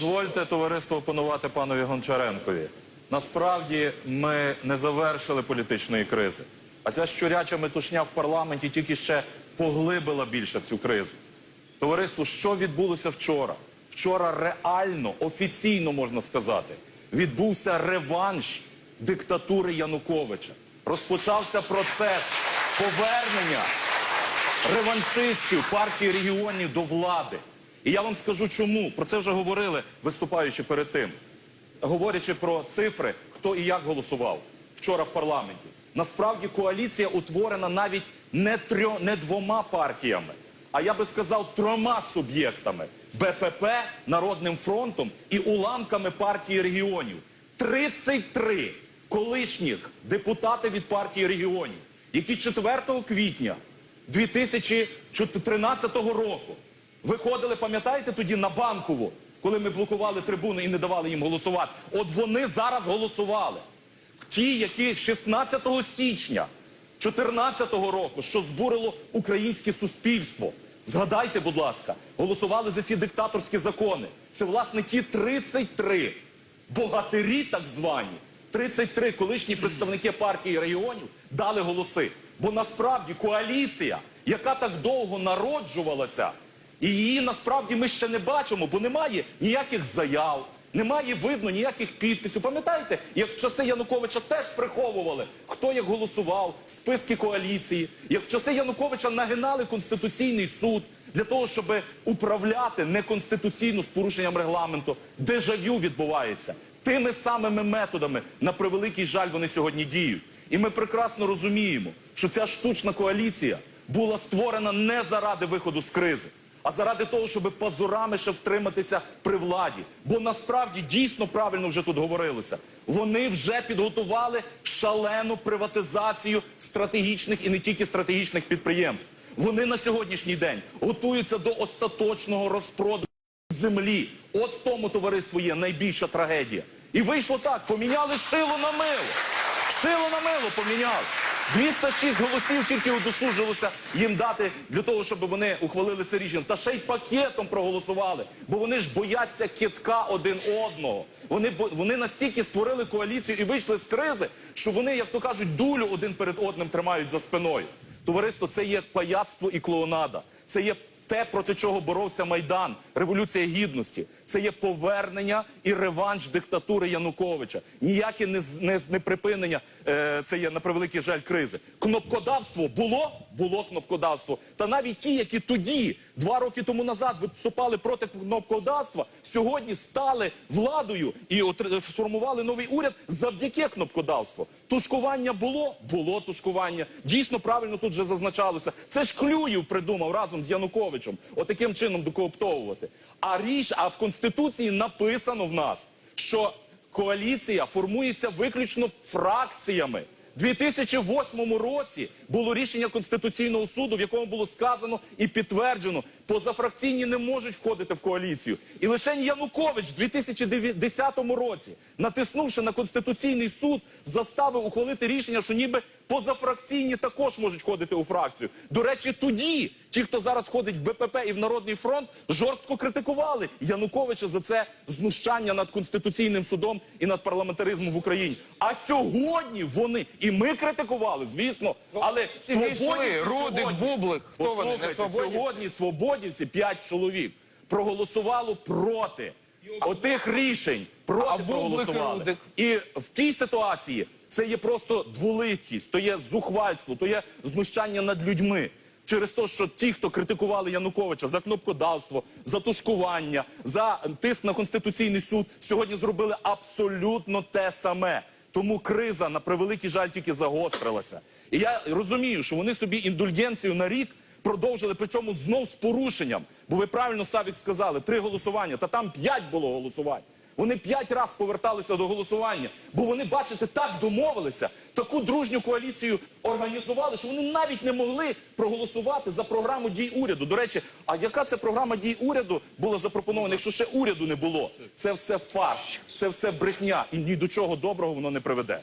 Дозвольте товариство опанувати панові Гончаренкові. Насправді ми не завершили політичної кризи. А ця щуряча метушня в парламенті тільки ще поглибила більше цю кризу. Товариство, що відбулося вчора? Вчора реально, офіційно можна сказати, відбувся реванш диктатури Януковича. Розпочався процес повернення реваншистів партії регіонів до влади. І я вам скажу чому. Про це вже говорили, виступаючи перед тим. Говорячи про цифри, хто і як голосував вчора в парламенті. Насправді коаліція утворена навіть не, трьо, не двома партіями, а я би сказав трьома суб'єктами: БПП, Народним фронтом і уламками партії регіонів. 33 колишніх депутати від партії регіонів, які 4 квітня 2013 року виходили, пам'ятаєте, тоді на банкову, коли ми блокували трибуну і не давали їм голосувати. От вони зараз голосували. Ті, які 16 січня 2014 року, що збурило українське суспільство. Згадайте, будь ласка, голосували за ці диктаторські закони. Це, власне, ті 33 богатирі, так звані, 33 колишні представники партії регіонів дали голоси. Бо насправді коаліція, яка так довго народжувалася, і її насправді ми ще не бачимо, бо немає ніяких заяв, немає видно ніяких підписів. Пам'ятаєте, як в часи Януковича теж приховували, хто як голосував, списки коаліції, як в часи Януковича нагинали Конституційний суд для того, щоб управляти неконституційно з порушенням регламенту. Дежавю відбувається. Тими самими методами, на превеликий жаль, вони сьогодні діють. І ми прекрасно розуміємо, що ця штучна коаліція була створена не заради виходу з кризи, а заради того, щоб пазурами ще втриматися при владі. Бо насправді дійсно правильно вже тут говорилося. Вони вже підготували шалену приватизацію стратегічних і не тільки стратегічних підприємств. Вони на сьогоднішній день готуються до остаточного розпродажу землі. От в тому товариство є найбільша трагедія. І вийшло так: поміняли шило на мило. Шило на мило поміняли. 206 голосів тільки удосужилося їм дати для того, щоб вони ухвалили це рішення. Та ще й пакетом проголосували, бо вони ж бояться китка один одного. Вони вони настільки створили коаліцію і вийшли з кризи, що вони, як то кажуть, дулю один перед одним тримають за спиною. Товариство, це є паяцтво і клоунада. Це є те, проти чого боровся Майдан, Революція Гідності. Це є повернення і реванш диктатури Януковича. Ніяке не, не, не припинення, е, це є на превеликий жаль кризи. Кнопкодавство було? Було кнопкодавство. Та навіть ті, які тоді, два роки тому назад, виступали проти кнопкодавства, сьогодні стали владою і сформували новий уряд завдяки кнопкодавству. Тушкування було? Було тушкування. Дійсно правильно тут вже зазначалося. Це ж Клюєв придумав разом з Януковичем. Отаким чином докооптовувати. А річ, а в Конституції написано в нас, що коаліція формується виключно фракціями. У 2008 році було рішення Конституційного суду, в якому було сказано і підтверджено, позафракційні не можуть входити в коаліцію. І лише Янукович в 2010 році, натиснувши на Конституційний суд, заставив ухвалити рішення, що ніби позафракційні також можуть входити у фракцію. До речі, тоді ті, хто зараз ходить в БПП і в Народний фронт, жорстко критикували Януковича за це знущання над Конституційним судом і над парламентаризмом в Україні. А сьогодні вони і ми критикували, звісно, але ці свободівці Рудик, сьогодні- Бублик, хто вони, не свободівці? сьогодні свободівці, п'ять чоловік, проголосувало проти отих рішень. Проти А проголосували. І в тій ситуації це є просто дволикість, то є зухвальство, то є знущання над людьми. Через те, що ті, хто критикували Януковича за кнопкодавство, за тушкування, за тиск на конституційний суд, сьогодні зробили абсолютно те саме. Тому криза на превеликий жаль тільки загострилася. І я розумію, що вони собі індульгенцію на рік продовжили, причому знов з порушенням. Бо ви правильно Савік сказали, три голосування, та там п'ять було голосувань. Вони п'ять разів поверталися до голосування, бо вони, бачите, так домовилися, таку дружню коаліцію організували, що вони навіть не могли проголосувати за програму дій уряду. До речі, а яка це програма дій уряду була запропонована, якщо ще уряду не було? Це все фарш, це все брехня, і ні до чого доброго воно не приведе.